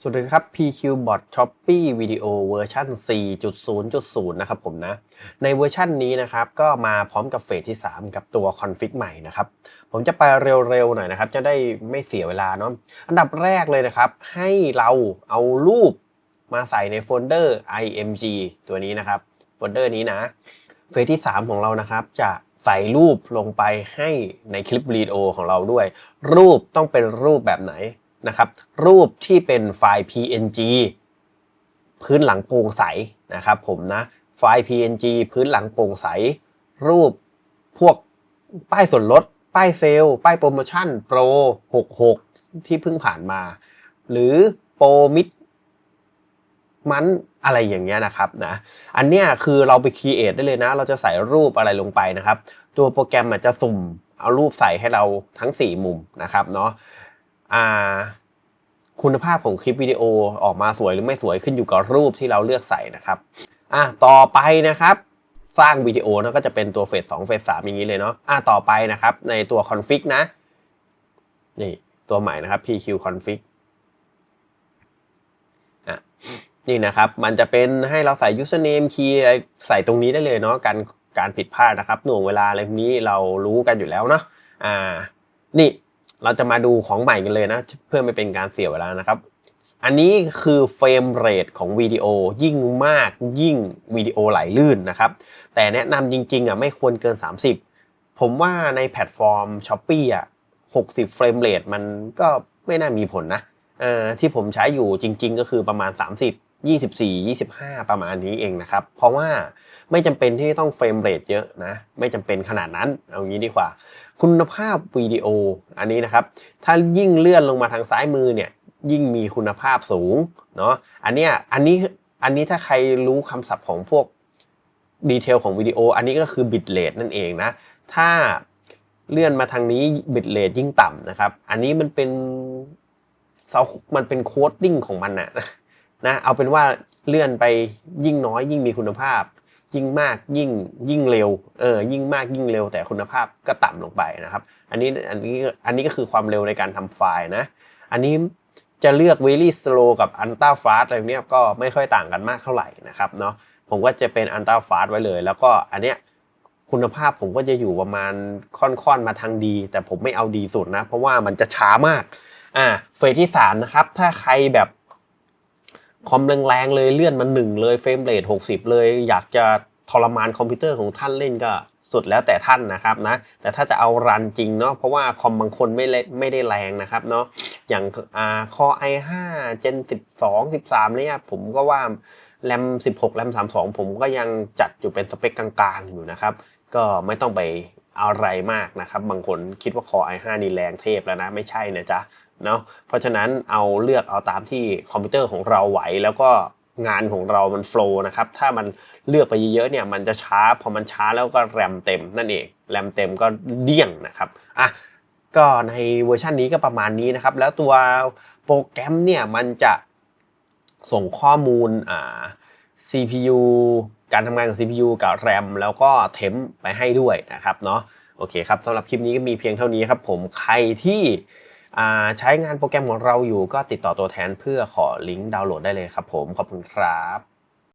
สวัสดีครับ PQBot Shopee Video เวอร์ชัน4.0.0 นะครับผมนะ ในเวอร์ชันนี้นะครับก็มาพร้อมกับเฟสที่ 3 กับตัวคอนฟิกใหม่นะครับ ผมจะไปเร็วๆหน่อยนะครับ จะได้ไม่เสียเวลาเนาะ อันดับแรกเลยนะครับ ให้เราเอารูปมาใส่ในโฟลเดอร์ img ตัวนี้นะครับ โฟลเดอร์นี้นะ เฟสที่ 3 ของเรานะครับ จะใส่รูปลงไปให้ในคลิปวิดีโอของเราด้วย รูปต้องเป็นรูปแบบไหน นะครับรูปที่เป็นไฟล์ PNG พื้นหลังโปร่งใสนะครับผมนะไฟล์ PNG พื้นหลังโปร่งใส รูปพวกป้ายส่วนลด ป้ายเซลล์ ป้ายโปรโมชั่นโปร 66 ที่เพิ่งผ่านมา หรือโปรมิดมันอะไรอย่างเงี้ยนะครับนะอันเนี้ยคือเราไปคีเอทได้เลยนะ เราจะใส่รูปอะไรลงไปนะครับ ตัวโปรแกรมมันจะสุ่มเอารูปใส่ให้เราทั้ง 4 มุมนะครับเนาะ คุณภาพของคลิปวิดีโอออกมาสวยหรือไม่สวยขึ้นอยู่กับรูปที่เราเลือกใส่นะครับอะต่อไปนะครับสร้างวิดีโอนะก็จะเป็นตัวเฟสสองเฟสสามอย่างนี้เลยเนาะอะต่อไปนะครับ ในตัวคอนฟิกนะนี่ตัวใหม่นะครับ PQ config อะนี่นะครับ มันจะเป็นให้เราใส่ username key อะไรใส่ตรงนี้ได้เลยเนาะการการผิดพลาดนะครับ หน่วงเวลาอะไรพวกนี้เรารู้กันอยู่แล้วเนาะอ่า นี่ เราจะมาดูของใหม่กันเลยนะ เพื่อไม่เป็นการเสียเวลานะครับ อันนี้คือเฟรมเรทของวิดีโอยิ่งมากยิ่งวิดีโอไหลลื่นนะครับ แต่แนะนำจริงๆอะไม่ควรเกิน 30 ผมว่าในแพลตฟอร์ม s h อ p e e อะ60เฟรมเรทมันก็ไม่น่ามีผลนะที่ผมใช้อยู่จริง ๆ ก็คือประมาณ 30 24 25 ประมาณนี้เองนะครับ เพราะว่าไม่จำเป็นที่ต้องเฟรมเรทเยอะนะ ไม่จำเป็นขนาดนั้น เอางี้ดีกว่า คุณภาพวิดีโออันนี้นะครับ ถ้ายิ่งเลื่อนลงมาทางซ้ายมือเนี่ย ยิ่งมีคุณภาพสูงเนาะ อันเนี้ย อันนี้ อันนี้ถ้าใครรู้คำศัพท์ของพวกดีเทลของวิดีโอ อันนี้ก็คือบิตเรทนั่นเองนะ ถ้าเลื่อนมาทางนี้บิตเรทยิ่งต่ำนะครับ อันนี้มันเป็นเซามันเป็นโคดดิ้งของมันนะ นะเอาเป็นว่าเลื่อนไปยิ่งน้อย ยิ่งมีคุณภาพ ยิ่งมากยิ่งยิ่งเร็วเออยิ่งมากยิ่งเร็วแต่คุณภาพก็ต่ำลงไปนะครับ อันนี้อันนี้อันนี้ก็คือความเร็วในการทำไฟล์นะ อันนี้จะเลือก very slow กับ ultra fast อะไรเนี้ยก็ไม่ค่อยต่างกันมากเท่าไหร่นะครับเนาะผมก็จะเป็น ultra fast ไว้เลย แล้วก็อันเนี้ยคุณภาพผมก็จะอยู่ประมาณค่อนๆมาทางดี แต่ผมไม่เอาดีสุดนะ เพราะว่ามันจะช้ามากอ่าเฟสที่ 3 นะครับ ถ้าใครแบบ คอมแรงๆเลยเลื่อนมาหนึ่งเลยเฟรมเรท60 เลย อยากจะทรมานคอมพิวเตอร์ของท่านเล่นก็สุดแล้วแต่ท่านนะครับนะแต่ถ้าจะเอารันจริงเนาะเพราะว่าคอมบางคนไม่ไม่ได้แรงนะครับเนาะอย่างอ่าคอ i5 Gen 12 13 เนี่ยผมก็ว่าแรม16แรม32 ผมก็ยังจัดอยู่เป็นสเปคกลางๆ อยู่นะครับ ก็ไม่ต้องไปอะไรมากนะครับ บางคนคิดว่าคอ i5 นี่แรงเทพแล้วนะ ไม่ใช่นะจ๊ะ เนาะเพราะฉะนั้นเอาเลือกเอาตามที่คอมพิวเตอร์ของเราไหว แล้วก็งานของเรามันโฟล์นะครับ ถ้ามันเลือกไปเยอะๆเนี่ยมันจะช้า พอมันช้าแล้วก็แรมเต็มนั่นเอง แรมเต็มก็เดี่ยงนะครับ อะ ก็ในเวอร์ชันนี้ก็ประมาณนี้นะครับ แล้วตัวโปรแกรมเนี่ยมันจะส่งข้อมูลอ่า CPU การทำงานของ CPU กับ RAM แล้วก็เทมไปให้ด้วยนะครับเนาะ โอเคครับสำหรับคลิปนี้ก็มีเพียงเท่านี้ครับผม ใครที่ ใช้งานโปรแกรมของเราอยู่ก็ติดต่อตัวแทนเพื่อขอลิงก์ดาวน์โหลดได้เลยครับผมขอบคุณครับ